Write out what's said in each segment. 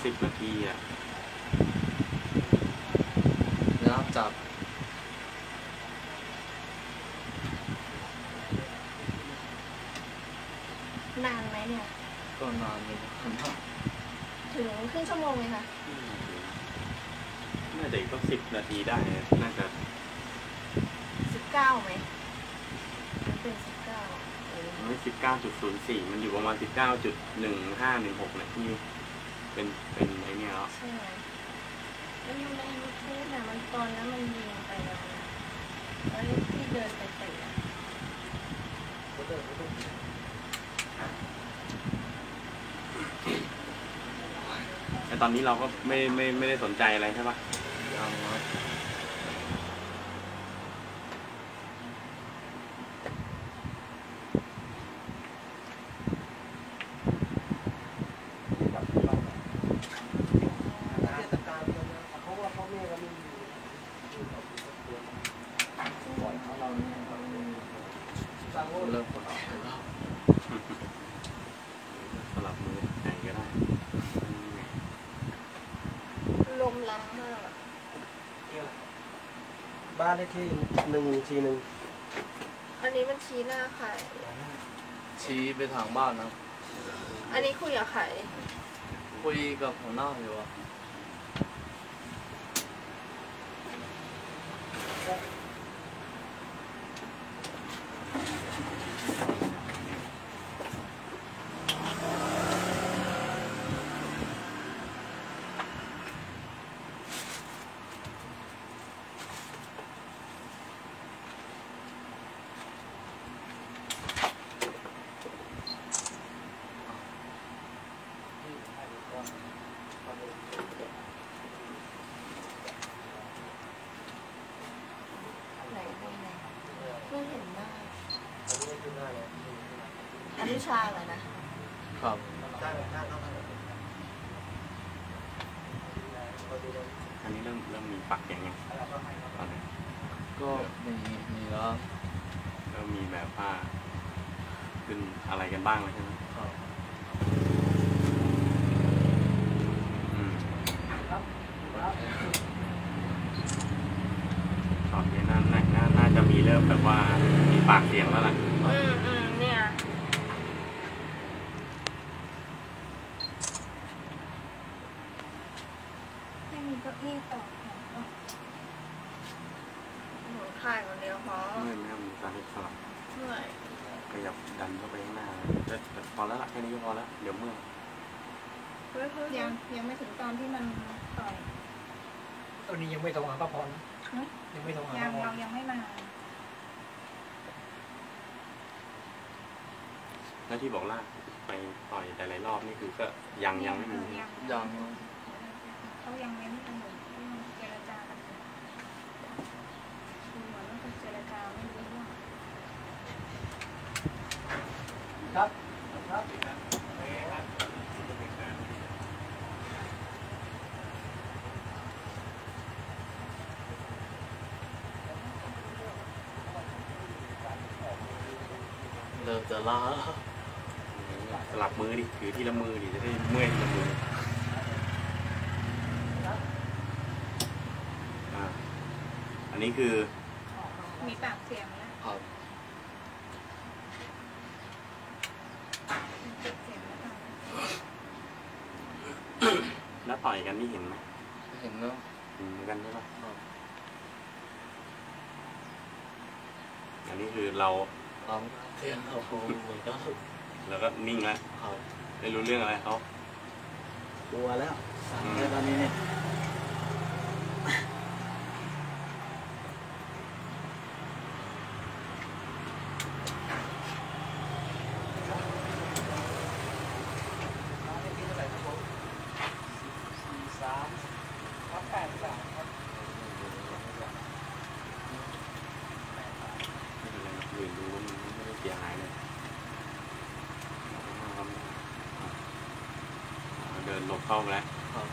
ได้เป็นสิบนาทีอะนะครับจับ นานไหมเนี่ย ก็นานอยู่นะครับถึงครึ่งชั่วโมงเลยค่ะ น่าจะอีกก็สิบนาทีได้นะน่าจะสิบเก้าไหมมันเป็นสิบเก้าเออไม่สิบเก้าจุดศูนย์สี่มันอยู่ประมาณสิบเก้าจุดหนึ่งห้าหนึ่งหกนะที่ เป็นเป็นไอเนี้ยแล้วใช่ไหมมันอยู่ในยูทูบเนี่ยมันตอนนั้นมันยิงไปแล้วนะแล้วที่เดินไปเตะอะแต่ตอนนี้เราก็ไม่ไม่ไม่ได้สนใจอะไรใช่ปะ ยังครับ เริ่มปวดแล้ว สลับมือไหนก็ได้ ลมล้ำมากอะ บ้านเลขที่หนึ่งทีหนึ่งอันนี้มันชี้หน้าใครชี้ไปทางบ้านนะ อันนี้คุยกับใครคุยกับหัวหน้าอยู่อะ ไหนตรงไหนไม่เห็นหน้า อนุชาเหรอนะครับอันนี้เริ่มเริ่มมีปากอย่างไงตอนนี้ก็มีมีแล้วเริ่มมีแบบว่าขึ้นอะไรกันบ้างแล้วใช่ไหม ครับ อืมตอนนี้น่าน่าน่าน่าจะมีเริ่มแบบว่ามีปากเสียงแล้วล่ะ อืมอืมเนี่ย ไม่มีเก้าอี้ต่อแถวหรอหนูถ่ายคน เดียวพอเมื่อยไหมครับมีการให้สลับเหนื่อยขยับดันเข้าไปข้างหน้าแต่แต่พอแล้วล่ะแค่นี้ก็พอแล้วเดี๋ยวเมื่อยเฮ้ยเฮ้ยยังยังไม่ถึงตอนที่มันต่อยตอนนี้ยังไม่โทรหาป้าพรฮะยังไม่โทรหายัป้างพเรารยังไม่มาแล้วที่บอกลากไปต่อยแต่หลายรอบนี่คือก็ยังยังไม่มียังยังเขายังเน้นกันอยู่ที่มันเจรจากันอยู่ดูเหมือนว่าจะเจรจาไม่รู้เรื่อง ครับครับ เริ่มจะ ล้าแล้วสลับมือดิถือทีละมือดิจะได้เมื่อยทีละมืออ่าอันนี้คือ มีปากเสียงแล้วครับมีปากเสียงแล้วตอนนี้แล้วต่อยกันนี่เห็นไหมเห็นแล้วเห็นเหมือนกันใช่ปะครับอันนี้คือเราครับเที่ย งครับผมเหมือนกันเราก็นิ่งแล้วครับไม่รู้เรื่องอะไรเขากลัวแล้วสั่งแล้วตอนนี้เนี่ยไม่เป็นไรหรอกยืนดูว่ามันไม่ได้ เสียหายเลยเดินหลบเข้าไปแล้วครับ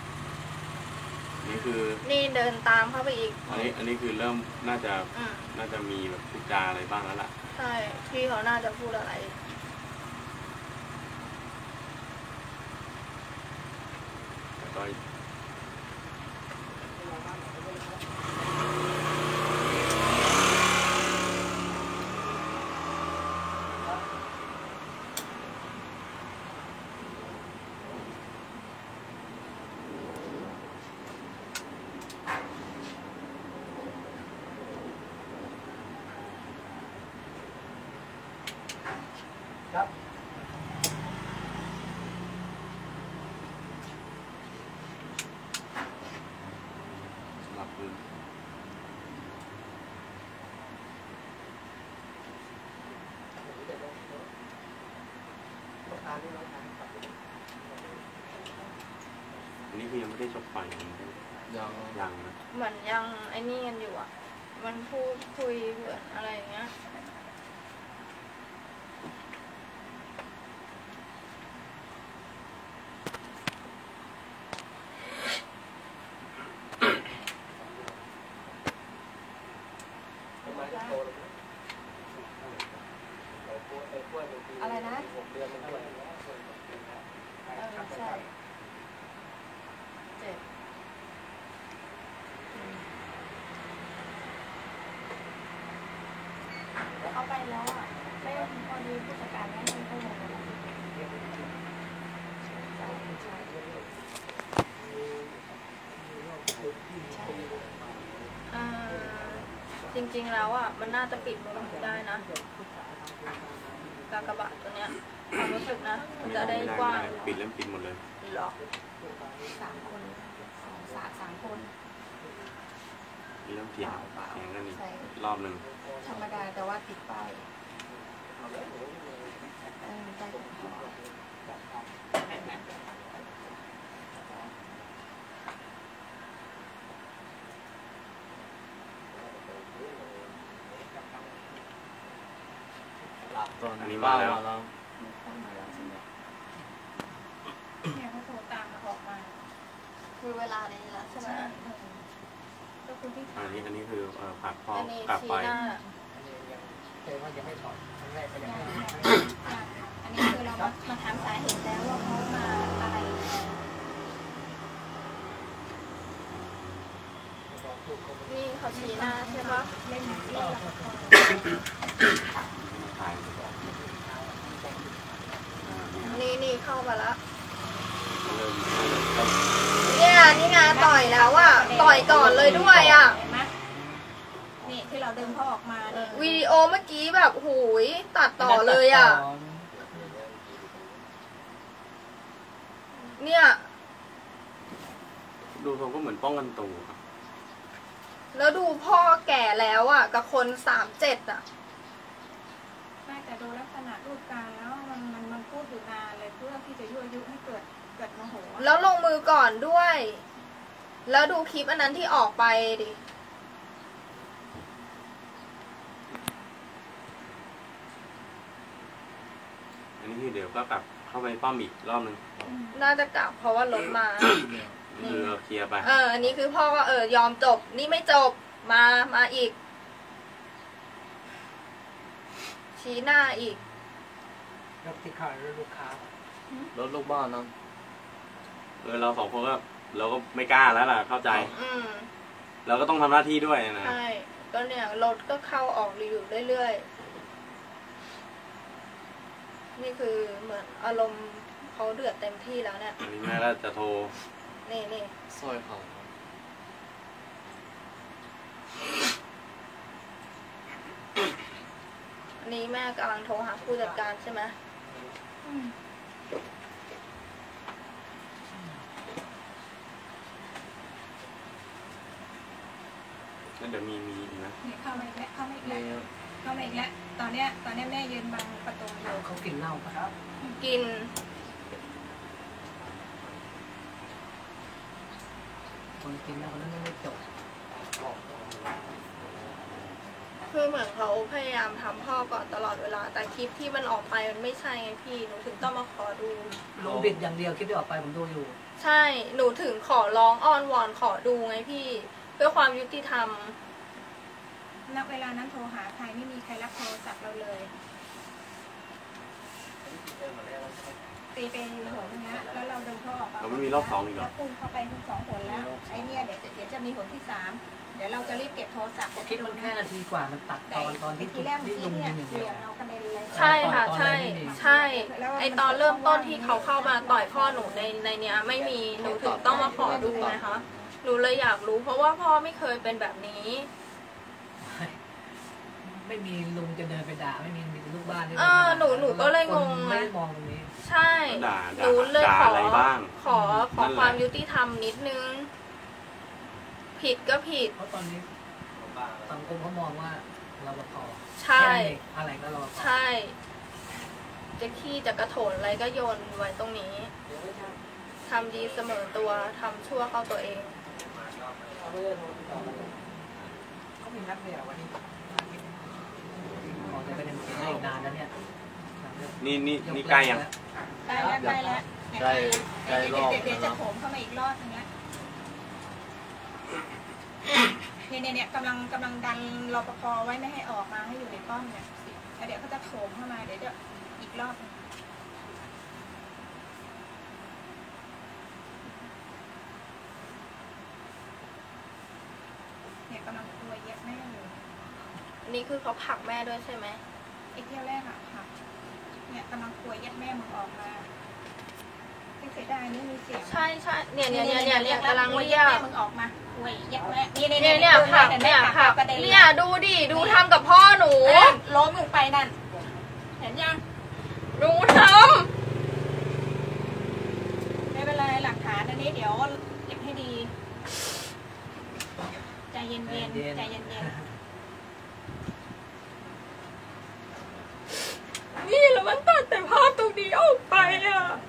อันนี่คือนี่เดินตามเข้าไปอีก อันนี้อันนี้คือเริ่มน่าจะอืมน่าจะมีแบบพูดจาอะไรบ้างแล้วล่ะ ใช่ พี่เขาน่าจะพูดอะไร อ ครับ สำหรับมือ ต้องการที่ต้องการครับ อั นนี้คือยังไม่ได้ชกต่อยกันยังยังนะ เหมือนยังไอ้นี่กันอยู่อะ มันพูดคุยเหมือนอะไรอย่างเงี้ย ต้นไม้ที่โตเลยนะไอ้กล้วยไอ้กล้วยบางที อะไรนะ หกเดือนมันด้วย เออใช่เจ็บอืมเอาไป แล้วอะไม่พอดีผู้จัดการแนะนำข้อมูลมาแล้วใช่ใช่อ่าจริงๆแล้วอะมันน่าจะปิดมือได้นะกากบาทตัวเนี้ยความรู้สึกนะมันจะได้ไม่ได้กว้าไม่งได้ปิดเริ่มปิดหมดเลยหรอสามคนสองสามสามคนเริ่มเถียงเถียงกันอีกใช่รอบหนึ่ง ธรรมดาแต่ว่าติดป้ายเออใต้ถุนหอตอนอันนี้ป้ามาแล้วมาแล้วเข้ามาแล้วใช่ไหมเนี่ยเขาโทรตามมาออกมา คือเวลานี้แล้วใช่ไหมก็คือที่อันนี้อันนี้คือเอ่อผลักพ่ออันนี้กลับชี้ไป หน้าอันนี้ยังแต่ว่ายังไม่ถอดครั้งแรกก็ยังยังไม่ยังถอดยังอันนี้คือเรามามาถามสาเหตุแล้วว่าเขามาอะไรนี่เขาชี้หน้าใช่ปะเล่นเล่นละครถ่ายอ่านี่นี่นี่เข้ามาละเริ่มเนี่ยนี่ไงต่อยแล้วอะต่อยก่อนเลยด้วยอะ เห็นไหมนี่ที่เราดึงเขาออกมาเนี่ยวิดีโอเมื่อกี้แบบหูยตัดต่อเลยอะ เนี่ย ดูเขาก็เหมือนป้องกันตัวครับแล้วดูพ่อแก่แล้วอะ กับคนสามเจ็ดอะไม่แต่ดูลักษณะรูปการแล้วมันมันมันพูดอยู่นานเลยเพื่อที่จะยั่วยุให้เกิดเกิดโมโหแล้วลงมือก่อนด้วย แล้วดูคลิปอันนั้นที่ออกไปดิ อันนี้คือเดี๋ยว ก็กลับเข้าไปป้อมอีกรอบหนึ่งน่าจะกลับเพราะว่ารถมาเนี่ยนี่คือเราเคลียร์ไป เออ อันนี้คือพ่อก็เออยอมจบ นี่ไม่จบ มา มาอีก ชี้หน้าอีกรับที่ขายแล้วลูกค้ารถลูกบ้านนะเออเราสองคนก็เราก็ไม่กล้าแล้วล่ะ เข้าใจ อืมเราก็ต้องทำหน้าที่ด้วยนะ ใช่ ก็เนี่ยรถก็เข้าออกอยู่เรื่อยๆ นี่คือเหมือนอารมณ์เขาเดือดเต็มที่แล้วเนี่ยอันนี้แม่ก็จะโทรนี่นี่สร้อยเขาอันนี้แม่กำลังโทรหาผู้จัดการใช่ไหมอืมแล้วเดี๋ยวมีมีอีกนะนี่เข้ามาอีกแล้วเข้ามาอีกนี่แล้วเข้ามาอีกแล้ว ตอนเนี้ย ตอนเนี้ยแม่ยืนบังประตูอยู่เขากินเหล้าปะครับกิน คนกินเหล้าคนนั้นไม่จบคือเหมือนเขาพยายามทำพ่อก่อนตลอดเวลา แต่คลิปที่มันออกไปมันไม่ใช่ไงพี่หนูถึงต้องมาขอดู ลงบิดอย่างเดียวคลิปที่ออกไปผมดูอยู่ ใช่หนูถึงขอร้องอ้อนวอนขอดูไงพี่ เพื่อความยุติธรรม ณเวลานั้นโทรหาใครไม่มีใครรับโทรศัพท์เราเลยใตีไปหนอย่างเงี้ยแล้วเราดึงเขาออกเราไม่มีรอบสองอีกเหรอ แล้วพุ่งเข้าไปทั้งสองหนแล้วไอ้เนี่ยเดี๋ยวจะเดี๋ยวจะมีหนที่สามเดี๋ยวเราจะรีบเก็บโทรศัพท์คิดมันแค่นาทีกว่ามันตัดตอนตอนที่ทีแรกที่เมื่อลุกี้งเนี่ยิยงอย่างเหเดียววี่ยงเรากระเด็นเลยใช่ค่ะตอนใช่ตอนนั้นนี่ใช่ ไอตอนเริ่มต้นที่เขาเข้ามาต่อยพ่อหนูในในเนี้ยไม่มีหนูถึงต้องมาขอดูนะคะหนูเลยอยากรู้ เพราะว่าพ่อไม่เคยเป็นแบบนี้ ไม่มีลุงจะเดินไปด่าไม่มีมีแต่ลูกบ้านที่เออหนูหนูก็เลยงงคนไม่ได้มองตรงนี้ใช่ด่าหด่านูเลยด่าขออะไรบ้าง ขอขอนั่นแหละ ความยุติธรรมนิดนึง ผิดก็ผิด เพราะตอนนี้สังคมเขามองว่าเราปภใช่อะไรก็รอใช่ จะขี้จะกระโถนอะไรก็โยนไว้ตรงนี้ทำดีเสมอตัวทำชั่วเข้าตัวเอง เขามีนัดเดียววันนี้ขอจะไปเรียนเขียนได้อีกนานแล้วเนี่ย นี่นี่นี่ใกล้ยังได้แล้วได้แล้วใกล้ใกล้รอบเดี๋ยวเดี๋ยวแล้จะวโถมเข้ามาอีกรอบนึงแล้วเนี่ยเนี่ยเนี่ยกำลังกำลังดันรปภไว้ไม่ให้ออกมาให้อยู่ในป้อมเนี่ยแล้วเดี๋ยวเขาจะโถมเข้ามาเดี๋ยวจะอีกรอบนึงเนี่ยกำลังกลัวเย็บแม่อยู่อันนี้คือเขาผลักแม่ด้วยใช่ไหมไอ้เที่ยวแรกอะค่ะ เนี่ยกำลังกลัวเย็ดแม่มึงออกมาไม่เสียดายนี่มีเสียงใช่ใช่เนี่ยเนี่ยเนี่ยเนี่ยเนี่ยกำลังกลัวเรีเย็ยดกแม่มึงออกมาโอ้ยเย็ดแม่นี่นี่เนี่ยเนี่ยผลักเนี่ยผลักกระเด็นเนี่ยดูดิดูทำกับพ่อหนูเอ้ยล้มลงไปนั่น เห็นยังหนูทไม่เป็นไรหลักฐานอันนี้เดี๋ยวเก็บให้ดี ใจเย็นๆใจเย็นำนี่แล้วมันตัดแต่ภาพตรงนี้ออกไปอะ ๆ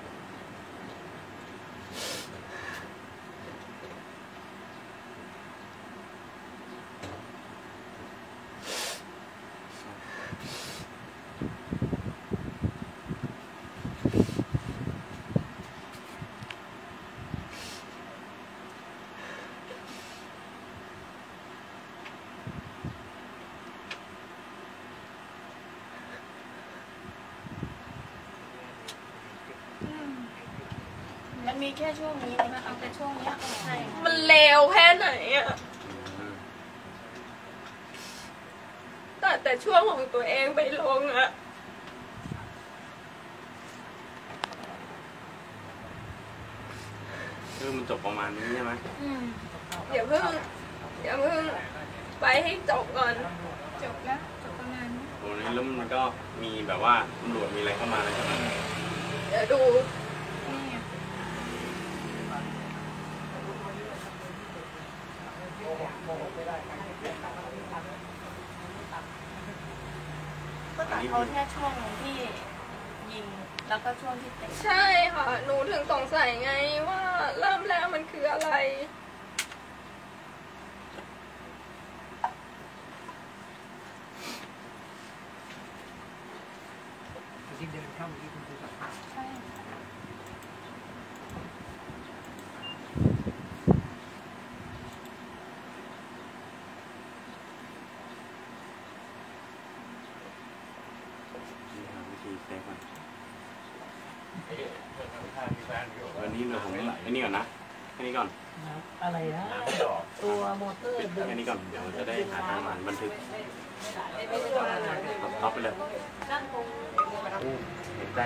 อืม มันมีแค่ช่วงนี้นะเอาแต่ช่วงเนี้ยใช่มันเลวแค่ไหนอะตัดแต่ช่วงของตัวเองไปลงอะคือมันจบประมาณนี้ใช่ไหมอืมเดี๋ยวเพิ่งเดี๋ยวเพิ่งไปให้จบก่อน จบแล้วจบประมาณนี้โอ้ยแล้วมันก็มีแบบว่าตำรวจมีอะไรเข้ามาแล้วใช่ไหมเดี๋ยวดู นี่ไง ก็ตัด เขาแค่ช่วงที่ยิงแล้วก็ช่วงที่เตะ ใช่ค่ะ หนูถึงสงสัยไงว่าเริ่มแรกมันคืออะไร ที่เดินเข้ามาที่คุณครูกับ ใช่ นี่ครับวิธีเซฟมันวันนี้เดี๋ยวผมไอ้นี่ก่อนนะแค่นี้ก่อนอะไรนะตัวมอเตอร์ดึงแค่นี้ก่อนเดี๋ยวจะได้หาทางมันบันทึกไม่ได้ว่าอะไรท็อปไปเลยนั่งตรงเห็นใจ